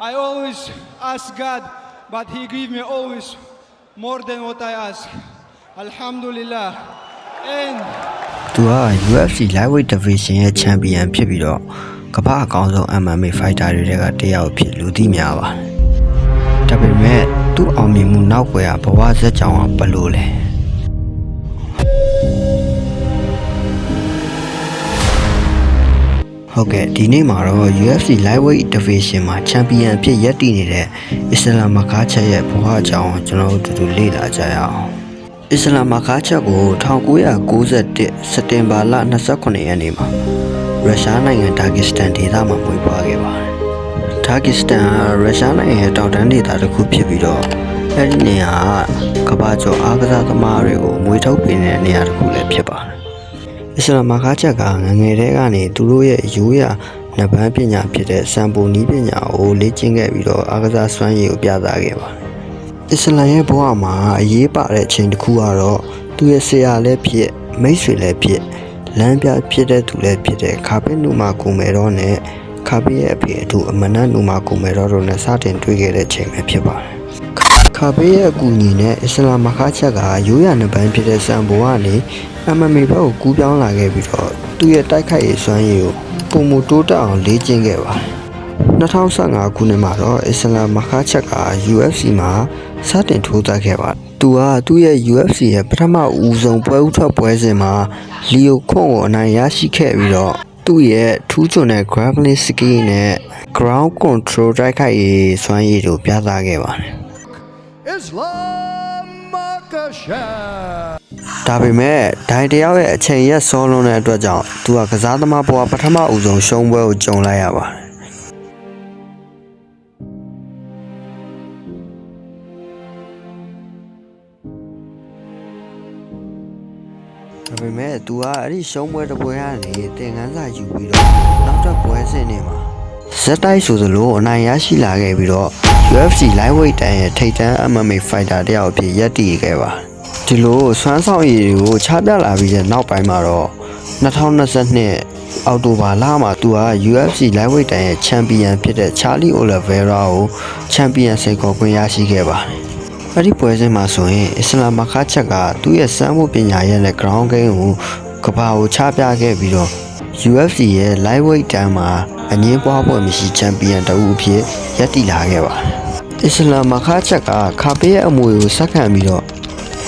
I always ask God, but He give me always more than what I ask. Alhamdulillah. And သူက UFC Lightweight Division ရဲ့ Champion ဖြစ်ပြီးတော့ကမ္ဘာအကောင်းဆုံး MMA Fighter တွေထဲကတစ်ယောက်ဖြစ်လူသိများပါတယ်။ဒါပေမဲ့သူ့အောင်မြင်မှုနောက်ွယ်ကဘဝဇက်ကြောင်ကဘယ်လိုလဲ။ ဟုတ်ကဲ့ဒီနေ့မှာတော့ UFC Lightweight Division မှာ Champion အဖြစ်ရပ်တည်နေတဲ့အစ္စလာမ်မကားချက်ရဲ့ဘဝအကြောင်းကိုကျွန်တော်တို့အတူတူလေ့လာကြရအောင်။အစ္စလာမ်မာခါချက်ကို1991စက်တင်ဘာလ29ရက်နေ့မှာရုရှားနိုင်ငံဒါဂစ္စတန်ဒေသမှာမွေးဖွားခဲ့ပါတယ်။ဒါဂစ္စတန်ကရုရှားနိုင်ငံရဲ့တောင်တန်းဒေသတစ်ခုဖြစ်ပြီးတော့အဲဒီနေရာကကမ္ဘာကျော်အားကစားသမားတွေကိုမွေးထုတ်ပေးနေတဲ့နေရာတစ်ခုလည်းဖြစ်ပါတယ်။ အစ္စလာမ်မာခါချက်ကငယ်ငယ်တည်းကနေသူတို့ရဲ့ရိုးရာနဗန်းပညာဖြစ်တဲ့စံပုံနီးပညာကိုလေ့ကျင့်ခဲ့ပြီးတော့အားကစားစွမ်းရည်ကိုပြသခဲ့ပါတယ်။အစ္စလာမ်ရဲ့ဘဝမှာအရေးပါတဲ့အချိန်တစ်ခုကတော့သူရဲ့ဆရာလည်းဖြစ်မိတ်ဆွေလည်းဖြစ်လမ်းပြဖြစ်တဲ့သူလည်းဖြစ်တဲ့ခါပိနူမာကူမယ်တော့နဲ့ခါပိရဲ့အဖေအတူအမနတ်နူမာကူမယ်တော့တို့နဲ့စတင်တွေ့ခဲ့တဲ့အချိန်ပဲဖြစ်ပါတယ်ခါပိရဲ့အကူအညီနဲ့အစ္စလာမ်မခါချက်ကရိုးရာနှစ်ပိုင်းဖြစ်တဲ့စံဘဝကနေ MMA ဘက်ကိုကူးပြောင်းလာခဲ့ပြီးတော့သူ့ရဲ့တိုက်ခိုက်ရေးစွမ်းရည်ကိုပုံမတိုးတက်အောင်လေ့ကျင့်ခဲ့ပါတယ်2015ခုနှစ်မှာတော့အစ္စလာမ်မခါချက်က UFC မှာစတင်ထိုးသက်ခဲ့ပါသူကသူ့ရဲ့ UFC ရဲ့ပထမဦးဆုံးပွဲဥထွက်ပွဲစဉ်မှာလီယိုခွန်ကိုအနိုင်ရရှိခဲ့ပြီးတော့သူ့ရဲ့ထူးချွန်တဲ့ grappling skill နဲ့ ground control တိုက်ခိုက်ရေးစွမ်းရည်တို့ပြသခဲ့ပါတယ် Islam Makashev. ဒါပေမဲ့ဒိုင်တယောက်ရဲ့အချိန်ရက်စောလွန်းတဲ့အတွက်ကြောင့်သူကကစားသမားဘဝပထမဦးဆုံးရှုံးပွဲကိုကြုံလိုက်ရပါတယ်ဒါပေမဲ့ तू ကအဲ့ဒီရှုံးပွဲတစ်ပွဲကနေသင်ခန်းစာယူပြီးတော့နောက်တစ်ပွဲစဉ်နေမှာဇက်တိုက်ဆိုသလိုအနိုင်ရရှိလာခဲ့ပြီးတော့ UFC Lightweight တန်ရဲ့ထိပ်တန်း MMA Fighter တယောက်အဖြစ်ရပ်တည်ခဲ့ပါ ဒီလိုစွမ်းဆောင်ရည်တွေကိုချပြလာပြီးတဲ့နောက်ပိုင်းမှာတော့2022အောက်တိုဘာလမှာသူက UFC Lightweight တန်ရဲ့ Champion ဖြစ်တဲ့ Charlie Oliveira ကို Champion စိတ်ခေါ်ခွင့်ရရှိခဲ့ပါတယ်အဲ့ဒီပွဲစဉ်မှာဆိုရင်အစ္စလာမ်မခါချက်ကသူ့ရဲ့စမ်းမှုပညာရဲ့နဲ့ ground game ကိုကဘာကိုချပြခဲ့ပြီးတော့ UFC ရဲ့ lightweight တန်းမှာအငင်းပွားပွဲမရှိချန်ပီယံတဦးအဖြစ်ရပ်တည်လာခဲ့ပါတယ်။အစ္စလာမ်မခါချက်ကခါပေးရဲ့အမွေကိုဆက်ခံပြီးတော့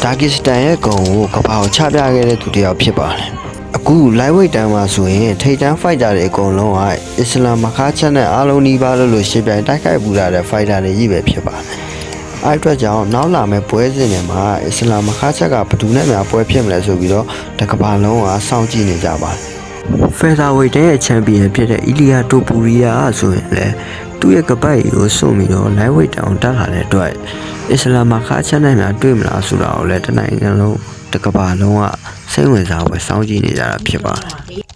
ဒါဂစ္စတန်ရဲ့ဂုံကိုကဘာကိုချပြခဲ့တဲ့သူတစ်ယောက်ဖြစ်ပါတယ်။အခု lightweight တန်းမှာဆိုရင်ထိပ်တန်း fighter တွေအကုန်လုံးကအစ္စလာမ်မခါချက်နဲ့အားလုံးနီးပါးလို့လို့ရှင်းပြိုင်တိုက်ခိုက်ပူလာတဲ့ fighter တွေကြီးပဲဖြစ်ပါတယ်။အဲ့အတွက်ကြောင့်နောက်လာမယ့်ပွဲစဉ်တွေမှာအစ္စလာမ်မခါချက်ကဘယ်သူနဲ့များပွဲဖြစ်မလဲဆိုပြီးတော့တကဘာလုံးကစောင့်ကြည့်နေကြပါတယ်။ ဖယ်သာဝိတ်တဲ့ချန်ပီယံဖြစ်တဲ့အီလီယာတိုပူရီယာဆိုရင်လည်းသူ့ရဲ့ကပတ်ကိုစွန့်ပြီးတော့ live weight တောင်တက်လာတဲ့အတွက်အစ္စလာမ်မခါချက်နဲ့များတွေ့မလားဆိုတာကိုလည်းတနိုင်ငံလုံးတကဘာလုံးကစိတ်ဝင်စားပွဲစောင့်ကြည့်နေကြတာဖြစ်ပါတယ်။